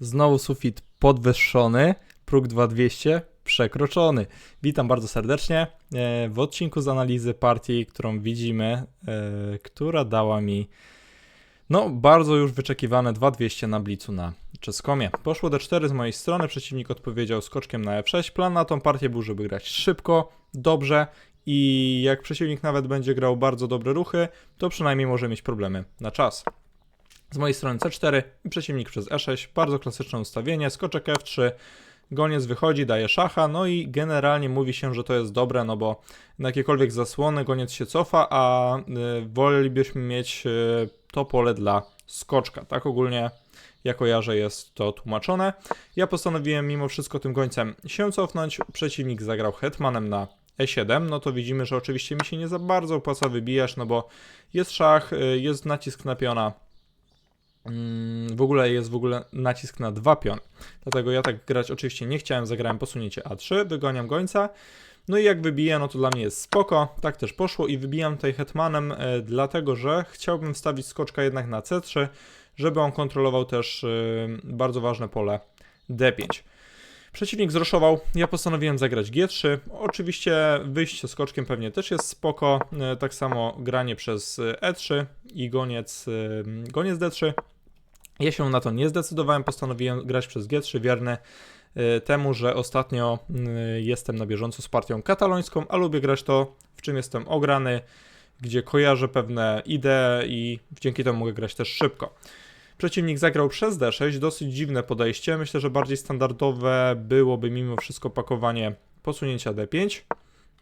Znowu sufit podwyższony, próg 2200 przekroczony. Witam bardzo serdecznie e, w odcinku z analizy partii, którą widzimy, e, która dała mi no bardzo już wyczekiwane 2200 na blicu na czeskomie. Poszło D4 z mojej strony, przeciwnik odpowiedział skoczkiem na F6. Plan na tą partię był, żeby grać szybko, dobrze i jak przeciwnik nawet będzie grał bardzo dobre ruchy, to przynajmniej może mieć problemy na czas. Z mojej strony C4 i przeciwnik przez E6. Bardzo klasyczne ustawienie. Skoczek F3. Goniec wychodzi, daje szacha, no i generalnie mówi się, że to jest dobre, no bo na jakiekolwiek zasłony goniec się cofa, a y, wolelibyśmy mieć y, to pole dla skoczka. Tak ogólnie ja kojarzę jest to tłumaczone. Ja postanowiłem mimo wszystko tym gońcem się cofnąć. Przeciwnik zagrał hetmanem na E7, no to widzimy, że oczywiście mi się nie za bardzo opłaca wybijać, no bo jest szach, y, jest nacisk na piona, w ogóle jest w ogóle nacisk na dwa piony. Dlatego ja tak grać oczywiście nie chciałem, zagrałem posunięcie A3, wygoniam gońca. No i jak wybiję, no to dla mnie jest spoko, tak też poszło i wybijam tutaj hetmanem, e, dlatego że chciałbym wstawić skoczka jednak na C3, żeby on kontrolował też e, bardzo ważne pole D5. Przeciwnik zroszował, ja postanowiłem zagrać G3. Oczywiście wyjście skoczkiem pewnie też jest spoko, e, tak samo granie przez E3 i goniec, e, goniec D3. Ja się na to nie zdecydowałem, postanowiłem grać przez G3, wierny e, temu, że ostatnio jestem na bieżąco z partią katalońską, a lubię grać to, w czym jestem ograny, gdzie kojarzę pewne idee i dzięki temu mogę grać też szybko. Przeciwnik zagrał przez D6, dosyć dziwne podejście. Myślę, że bardziej standardowe byłoby mimo wszystko pakowanie posunięcia D5.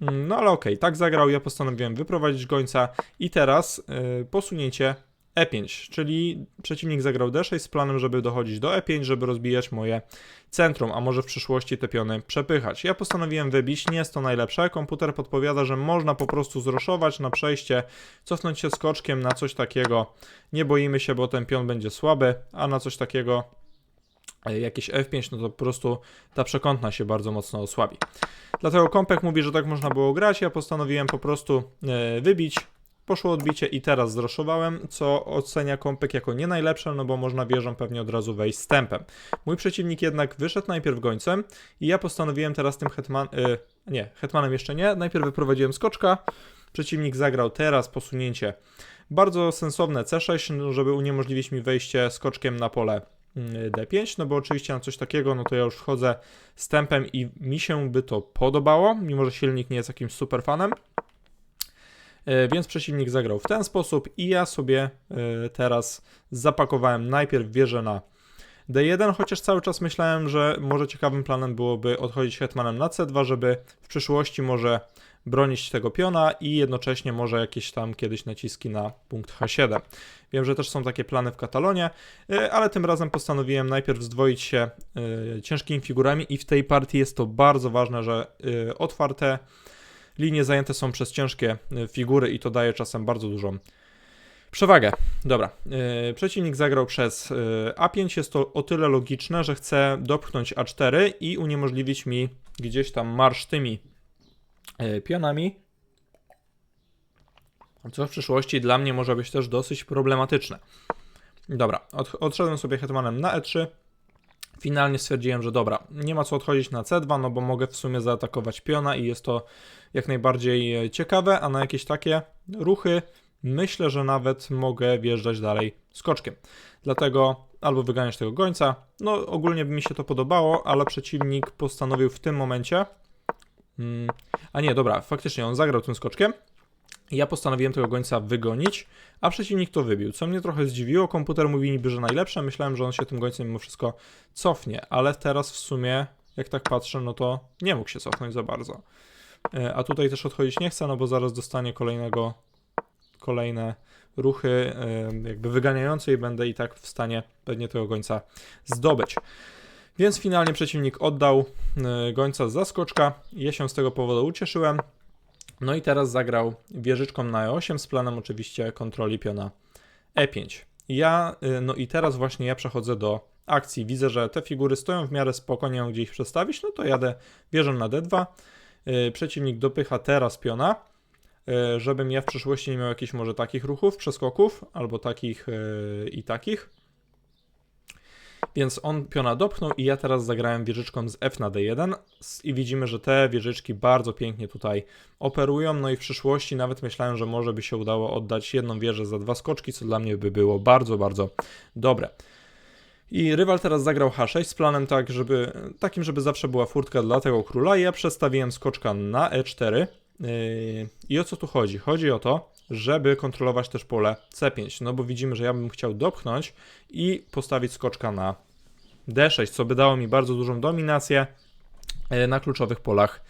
No ale okej, okay, tak zagrał, ja postanowiłem wyprowadzić gońca i teraz yy, posunięcie E5, czyli przeciwnik zagrał D6 z planem, żeby dochodzić do E5, żeby rozbijać moje centrum, a może w przyszłości te piony przepychać. Ja postanowiłem wybić, nie jest to najlepsze. Komputer podpowiada, że można po prostu zroszować na przejście, cofnąć się skoczkiem na coś takiego. Nie boimy się, bo ten pion będzie słaby, a na coś takiego e, jakieś F5, no to po prostu ta przekątna się bardzo mocno osłabi. Dlatego kompek mówi, że tak można było grać, ja postanowiłem po prostu e, wybić, Poszło odbicie i teraz zroszowałem, co ocenia kompek jako nie najlepsze, no bo można wieżą pewnie od razu wejść z tempem. Mój przeciwnik jednak wyszedł najpierw gońcem i ja postanowiłem teraz tym hetman... Yy, nie, hetmanem jeszcze nie. Najpierw wyprowadziłem skoczka, przeciwnik zagrał teraz posunięcie. Bardzo sensowne C6, no, żeby uniemożliwić mi wejście skoczkiem na pole mm, D5, no bo oczywiście na coś takiego, no to ja już wchodzę z tempem i mi się by to podobało, mimo że silnik nie jest jakimś super fanem. E, więc przeciwnik zagrał w ten sposób i ja sobie e, teraz zapakowałem najpierw wieżę na D1, chociaż cały czas myślałem, że może ciekawym planem byłoby odchodzić hetmanem na C2, żeby w przyszłości może bronić tego piona i jednocześnie może jakieś tam kiedyś naciski na punkt H7. Wiem, że też są takie plany w Katalonie, e, ale tym razem postanowiłem najpierw zdwoić się ciężkimi figurami i w tej partii jest to bardzo ważne, że otwarte Linie zajęte są przez ciężkie y, figury i to daje czasem bardzo dużą przewagę. Dobra, yy, przeciwnik zagrał przez yy, A5. Jest to o tyle logiczne, że chce dopchnąć A4 i uniemożliwić mi gdzieś tam marsz tymi pionami. Co w przyszłości dla mnie może być też dosyć problematyczne. Dobra, od, odszedłem sobie hetmanem na E3 finalnie stwierdziłem, że dobra, nie ma co odchodzić na C2, no bo mogę w sumie zaatakować piona i jest to jak najbardziej e, ciekawe, a na jakieś takie ruchy myślę, że nawet mogę wjeżdżać dalej skoczkiem. Dlatego albo wyganiać tego gońca, no ogólnie by mi się to podobało, ale przeciwnik postanowił w tym momencie, mm, a nie, dobra, faktycznie on zagrał tym skoczkiem, ja postanowiłem tego gońca wygonić, a przeciwnik to wybił, co mnie trochę zdziwiło. Komputer mówi niby, że najlepsze. Myślałem, że on się tym gońcem mimo wszystko cofnie, ale teraz w sumie, jak tak patrzę, no to nie mógł się cofnąć za bardzo. E, a tutaj też odchodzić nie chcę, no bo zaraz dostanie kolejnego, kolejne ruchy e, jakby wyganiające i będę i tak w stanie pewnie tego gońca zdobyć. Więc finalnie przeciwnik oddał e, gońca z zaskoczka. Ja się z tego powodu ucieszyłem. No i teraz zagrał wieżyczką na E8 z planem oczywiście kontroli piona E5. Ja, y, no i teraz właśnie ja przechodzę do akcji. Widzę, że te figury stoją w miarę spokojnie, gdzie ich przestawić, no to jadę wieżą na D2. Y, przeciwnik dopycha teraz piona, y, żebym ja w przyszłości nie miał jakichś może takich ruchów, przeskoków, albo takich i takich. Więc on piona dopchnął i ja teraz zagrałem wieżyczką z F na D1 s- i widzimy, że te wieżyczki bardzo pięknie tutaj operują. No i w przyszłości nawet myślałem, że może by się udało oddać jedną wieżę za dwa skoczki, co dla mnie by było bardzo, bardzo dobre. I rywal teraz zagrał H6 z planem tak, żeby, takim, żeby zawsze była furtka dla tego króla. Ja przestawiłem skoczka na E4. Yy, I o co tu chodzi? Chodzi o to, żeby kontrolować też pole C5. No bo widzimy, że ja bym chciał dopchnąć i postawić skoczka na D6, co by dało mi bardzo dużą dominację e, na kluczowych polach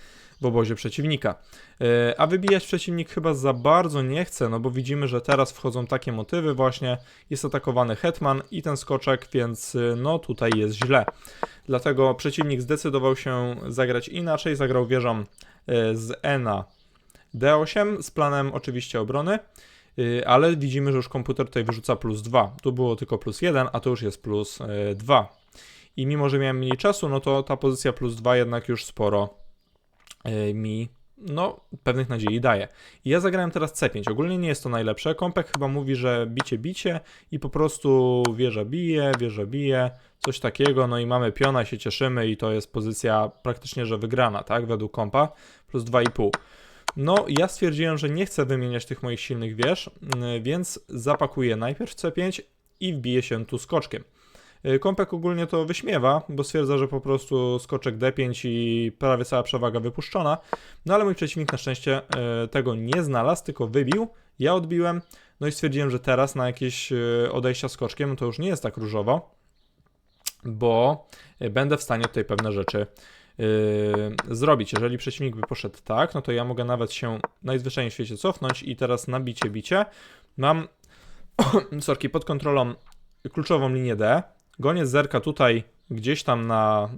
w obozie przeciwnika. E, A wybijać przeciwnik chyba za bardzo nie chce, no bo widzimy, że teraz wchodzą takie motywy właśnie, jest atakowany hetman i ten skoczek, więc y, no tutaj jest źle. Dlatego przeciwnik zdecydował się zagrać inaczej, zagrał wieżą e, z E na D8 z planem oczywiście obrony, y, ale widzimy, że już komputer tutaj wyrzuca plus 2. Tu było tylko plus 1, a to już jest plus 2. I mimo, że miałem mniej czasu, no to ta pozycja plus 2 jednak już sporo y, mi no, pewnych nadziei daje. I ja zagrałem teraz C5. Ogólnie nie jest to najlepsze. Kompek chyba mówi, że bicie, bicie i po prostu wieża bije, wieża bije, coś takiego, no i mamy piona, się cieszymy i to jest pozycja praktycznie, że wygrana, tak, według kompa, plus 2,5. No, ja stwierdziłem, że nie chcę wymieniać tych moich silnych wież, mm, więc zapakuję najpierw C5 i wbiję się tu skoczkiem. Y, Kompek ogólnie to wyśmiewa, bo stwierdza, że po prostu skoczek D5 i prawie cała przewaga wypuszczona. No ale mój przeciwnik na szczęście y, tego nie znalazł, tylko wybił. Ja odbiłem. No i stwierdziłem, że teraz na jakieś y, odejścia skoczkiem to już nie jest tak różowo, bo będę w stanie tutaj pewne rzeczy zrobić. Jeżeli przeciwnik by poszedł tak, no to ja mogę nawet się najzwyczajniej w świecie cofnąć i teraz na bicie. Mam sorki, pod kontrolą kluczową linię D. Goniec zerka tutaj gdzieś tam na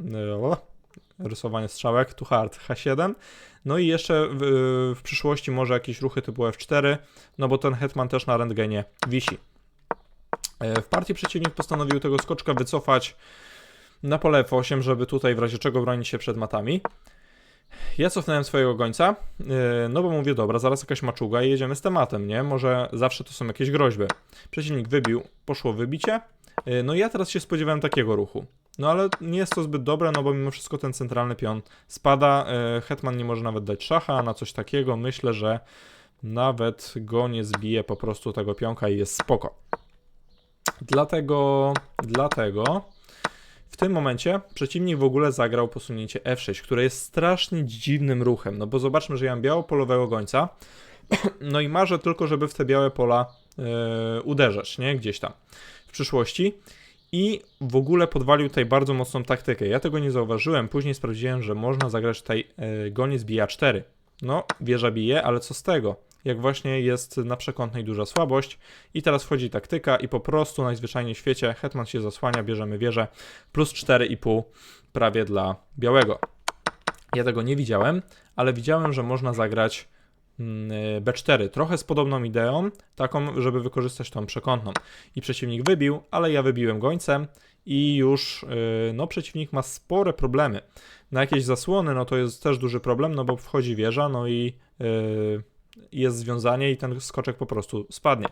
y, rysowanie strzałek, tu hard H7. No i jeszcze w, w przyszłości może jakieś ruchy typu F4, no bo ten hetman też na rentgenie wisi. E, W partii przeciwnik postanowił tego skoczka wycofać na pole F8, żeby tutaj w razie czego bronić się przed matami. Ja cofnąłem swojego gońca, yy, no bo mówię, dobra, zaraz jakaś maczuga i jedziemy z tematem, nie? Może zawsze to są jakieś groźby. Przeciwnik wybił, poszło wybicie, yy, no ja teraz się spodziewałem takiego ruchu. No ale nie jest to zbyt dobre, no bo mimo wszystko ten centralny pion spada, yy, hetman nie może nawet dać szacha na coś takiego, myślę, że nawet go nie zbije po prostu tego pionka i jest spoko. Dlatego, dlatego tym momencie przeciwnik w ogóle zagrał posunięcie F6, które jest strasznie dziwnym ruchem, no bo zobaczmy, że ja mam biało-polowego gońca, no i marzę tylko, żeby w te białe pola e, uderzać, nie? Gdzieś tam w przyszłości. I w ogóle podwalił tutaj bardzo mocną taktykę. Ja tego nie zauważyłem, później sprawdziłem, że można zagrać tutaj e, goniec bije A4. No, wieża bije, ale co z tego? Jak właśnie jest na przekątnej duża słabość i teraz wchodzi taktyka i po prostu najzwyczajniej w świecie hetman się zasłania, bierzemy wieżę, plus 4,5 prawie dla białego. Ja tego nie widziałem, ale widziałem, że można zagrać mm, B4, trochę z podobną ideą, taką, żeby wykorzystać tą przekątną. I przeciwnik wybił, ale ja wybiłem gońcem i już yy, no przeciwnik ma spore problemy. Na jakieś zasłony, no to jest też duży problem, no bo wchodzi wieża, no i yy, jest związanie i ten skoczek po prostu spadnie.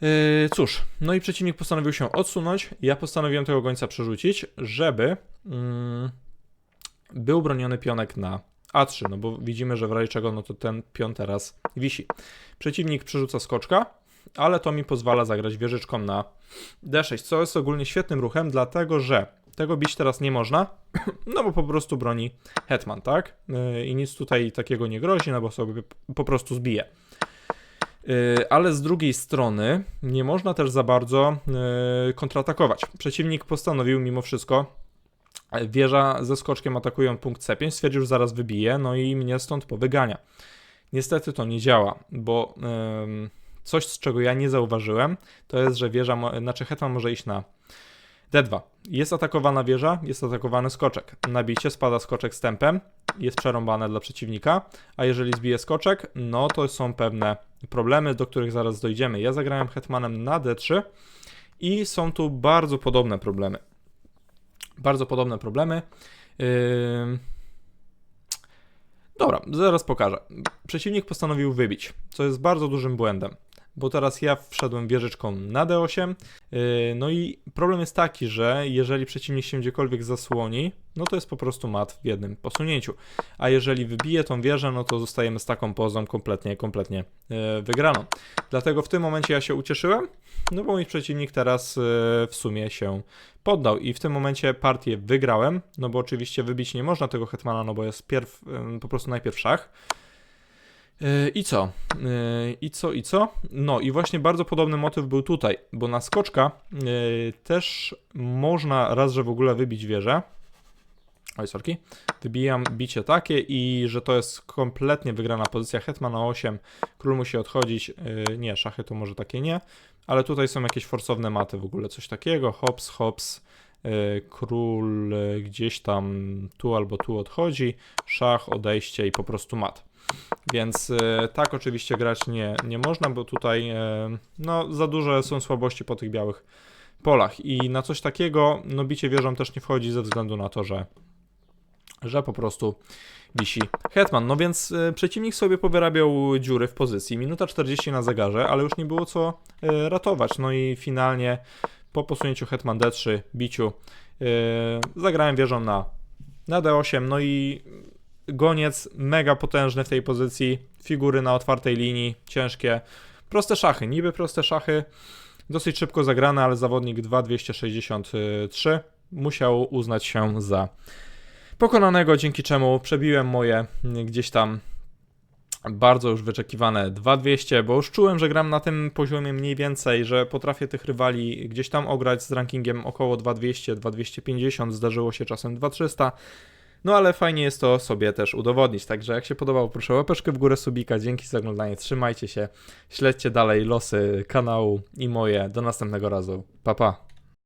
Yy, cóż, no i przeciwnik postanowił się odsunąć. Ja postanowiłem tego gońca przerzucić, żeby mm, był broniony pionek na A3, no bo widzimy, że w razie czego no to ten pion teraz wisi. Przeciwnik przerzuca skoczka, ale to mi pozwala zagrać wieżyczką na D6, co jest ogólnie świetnym ruchem, dlatego że tego bić teraz nie można, no bo po prostu broni hetman, tak? Yy, I nic tutaj takiego nie grozi, no bo sobie po prostu zbije. Yy, ale z drugiej strony nie można też za bardzo yy, kontratakować. Przeciwnik postanowił mimo wszystko, e, wieża ze skoczkiem atakują punkt C5, stwierdził, że zaraz wybije, no i mnie stąd powygania. Niestety to nie działa, bo coś, z czego ja nie zauważyłem, to jest, że wieża, znaczy hetman może iść na D2. Jest atakowana wieża, jest atakowany skoczek. Na bicie spada skoczek z tempem, jest przerąbane dla przeciwnika, a jeżeli zbije skoczek, no to są pewne problemy, do których zaraz dojdziemy. Ja zagrałem hetmanem na D3 i są tu bardzo podobne problemy. Bardzo podobne problemy. Yy... Dobra, zaraz pokażę. Przeciwnik postanowił wybić, co jest bardzo dużym błędem. Bo teraz ja wszedłem wieżyczką na D8. Yy, No i problem jest taki, że jeżeli przeciwnik się gdziekolwiek zasłoni, no to jest po prostu mat w jednym posunięciu. A jeżeli wybije tą wieżę, no to zostajemy z taką pozą kompletnie, kompletnie yy, wygraną. Dlatego w tym momencie ja się ucieszyłem, no bo mój przeciwnik teraz yy, w sumie się poddał i w tym momencie partię wygrałem, no bo oczywiście wybić nie można tego hetmana, no bo jest pierw, po prostu najpierw szach. Yy, I co? Yy, I co, i co? No i właśnie bardzo podobny motyw był tutaj, bo na skoczka yy, też można raz, że w ogóle wybić wieżę. Oj, sorki. Wybijam bicie takie i że to jest kompletnie wygrana pozycja. Hetman na 8, król musi odchodzić. Nie, szachy to może takie nie, ale tutaj są jakieś forsowne maty w ogóle, coś takiego. Hops, hops. Król gdzieś tam tu albo tu odchodzi, szach, odejście i po prostu mat. Więc e, tak oczywiście grać nie, nie można, bo tutaj e, no, za duże są słabości po tych białych polach. I na coś takiego no, bicie wieżą też nie wchodzi ze względu na to, że, że po prostu wisi hetman. No więc e, przeciwnik sobie powyrabiał dziury w pozycji. Minuta 40 na zegarze, ale już nie było co ratować. No i finalnie po posunięciu hetman d3, biciu, zagrałem wieżą na, na d8. No i goniec mega potężny w tej pozycji, figury na otwartej linii, ciężkie, proste szachy, niby proste szachy, dosyć szybko zagrane, ale zawodnik 2263 musiał uznać się za pokonanego, dzięki czemu przebiłem moje gdzieś tam bardzo już wyczekiwane 2200, bo już czułem, że gram na tym poziomie mniej więcej, że potrafię tych rywali gdzieś tam ograć z rankingiem około 2200, 2250, zdarzyło się czasem 2300, no ale fajnie jest to sobie też udowodnić. Także jak się podobało, proszę łapeczkę w górę, subika. Dzięki za oglądanie. Trzymajcie się. Śledźcie dalej losy kanału i moje. Do następnego razu. Pa pa.